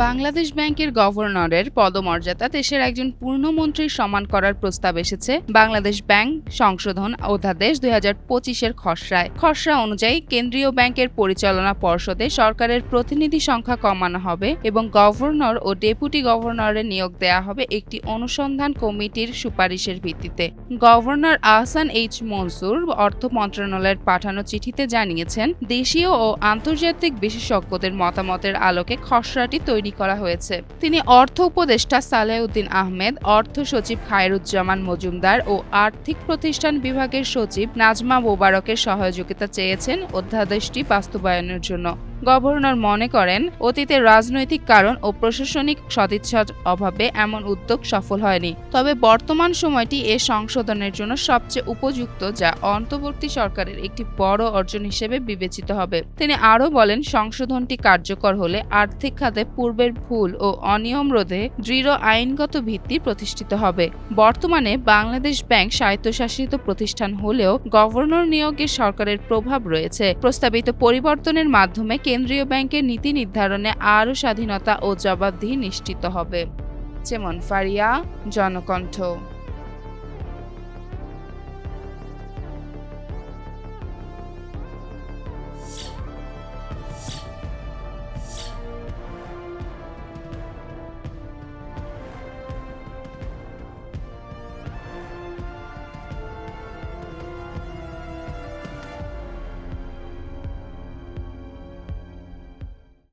বাংলাদেশ ব্যাংকের গভর্নরের পদমর্যাদা দেশের একজন পূর্ণমন্ত্রীর সমান করার প্রস্তাব এসেছে। বাংলাদেশ ব্যাংক সংশোধন অধ্যাদেশ দুই হাজার পঁচিশের খসড়ায়। খসড়া অনুযায়ী কেন্দ্রীয় ব্যাংকের পরিচালনা পর্ষদে সরকারের প্রতিনিধি সংখ্যা কমানো হবে এবং গভর্নর ও ডেপুটি গভর্নরের নিয়োগ দেওয়া হবে একটি অনুসন্ধান কমিটির সুপারিশের ভিত্তিতে। গভর্নর আহসান এইচ মনসুর অর্থ মন্ত্রণালয়ের পাঠানো চিঠিতে জানিয়েছেন, দেশীয় ও আন্তর্জাতিক বিশেষজ্ঞদের মতামতের আলোকে খসড়াটি তৈরি করা হয়েছে। তিনি অর্থ উপদেষ্টা সালেউদ্দিন আহমেদ, অর্থ সচিব খায়রুজ্জামান মজুমদার ও আর্থিক প্রতিষ্ঠান বিভাগের সচিব নাজমা মোবারকের সহযোগিতা চেয়েছেন অধ্যাদেশটি বাস্তবায়নের জন্য। গভর্নর মনে করেন অতীতে রাজনৈতিক কারণ ও প্রশাসনিক সদিচ্ছার অভাবে এমন উদ্যোগ সফল হয়নি। তবে বর্তমান সময়টি এ সংশোধনের জন্য সবচেয়ে উপযুক্ত, যা অন্তর্বর্তী সরকারের একটি বড় অর্জন হিসেবে বিবেচিত হবে। তিনি আরও বলেন, সংশোধনটি কার্যকর হলে আর্থিক খাতে পূর্বের ভুল ও অনিয়ম রোধে দৃঢ় আইনগত ভিত্তি প্রতিষ্ঠিত হবে। বর্তমানে বাংলাদেশ ব্যাংক স্বায়ত্তশাসিত প্রতিষ্ঠান হলেও গভর্নর নিয়োগে সরকারের প্রভাব রয়েছে। প্রস্তাবিত পরিবর্তনের মাধ্যমে কেন্দ্রীয় ব্যাংকের নীতি নির্ধারণে আরও স্বাধীনতা ও জবাবদিহি নিশ্চিত হবে। যেমন ফারিয়া জনকণ্ঠ।